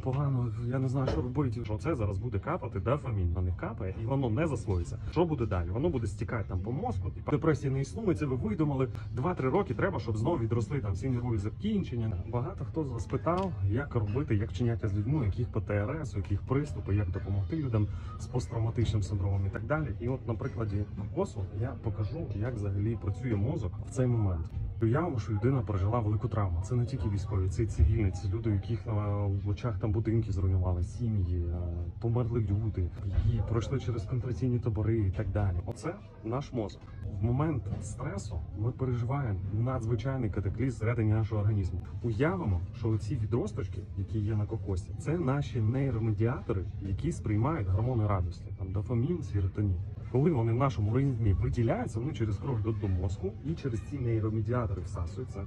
Погано, я не знаю, що робити. Що це зараз буде капати, дофамін на них капає, і воно не засвоїться. Що буде далі? Воно буде стікати там по мозку. Типу, депресія не існує. Це ви видумали. 2-3 роки треба, щоб знову відросли там всі нервові закінчення. Багато хто з вас питав, як робити, як чиняти з людьми, яких ПТРС, яких приступи, як допомогти людям з посттравматичним синдромом і так далі. І от на прикладі косу я покажу, як взагалі працює мозок в цей момент. Уявимо, що людина пережила велику травму. Це не тільки військові, це і цивільні, це люди, яких е, в очах там будинки зруйнували, сім'ї, е, померли люди, які пройшли через контраційні табори і так далі. Оце наш мозок. В момент стресу ми переживаємо надзвичайний катаклізм всередині нашого організму. Уявимо, що ці відросточки, які є на кокосі, це наші нейромедіатори, які сприймають гормони радості, там дофамін, серотонін. Коли вони в нашому організмі виділяються, вони через кров до мозку і через ці нейромедіатори всасуються.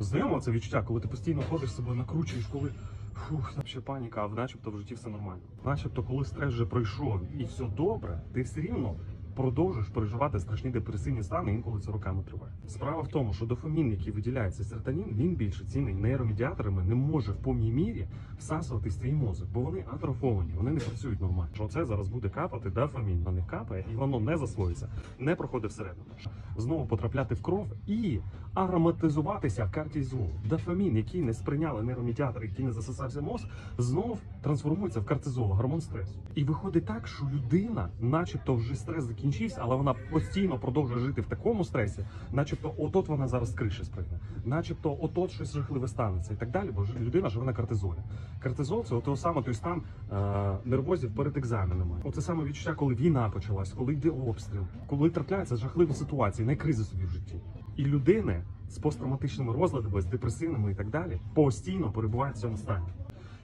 Знайомо це відчуття, коли ти постійно ходиш себе накручуєш, коли фух, там ще паніка, а начебто в житті все нормально. Начебто, коли стрес вже пройшов і все добре, ти все рівно. Продовжуєш переживати страшні депресивні стани, інколи це роками триває. Справа в тому, що дофамін, який виділяється серотонін, він більше цінний нейромедіаторами не може в повній мірі всасувати твій мозок, бо вони атрофовані, вони не працюють нормально. Що це зараз буде капати, дофамін на них капає, і воно не засвоїться, не проходить всередину. Знову потрапляти в кров і ароматизуватися кортизол. Дофамін, який не сприйняли нейромедіатори, який не засосався мозк, знов трансформується в кортизол, гормон стресу. І виходить так, що людина, начебто, вже стрес закінчився, але вона постійно продовжує жити в такому стресі, начебто, отот вона зараз криші спригне, начебто, отот щось жахливе станеться і так далі, бо людина живе на кортизолі. Кортизол це ото саме той стан е, нервозів перед екзаменами. Оце саме відчуття, коли війна почалась, коли йде обстріл, коли трапляються жахливі ситуації, найкризи собі в житті. І людини з посттравматичними розладами, з депресивними і так далі, постійно перебувають в цьому стані.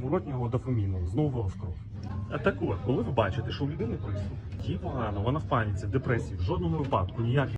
зворотнього дофаміну знову в кров. А так от, коли ви бачите, що у людини приступ, їй погано, вона в паніці, депресії, в жодному випадку ніяких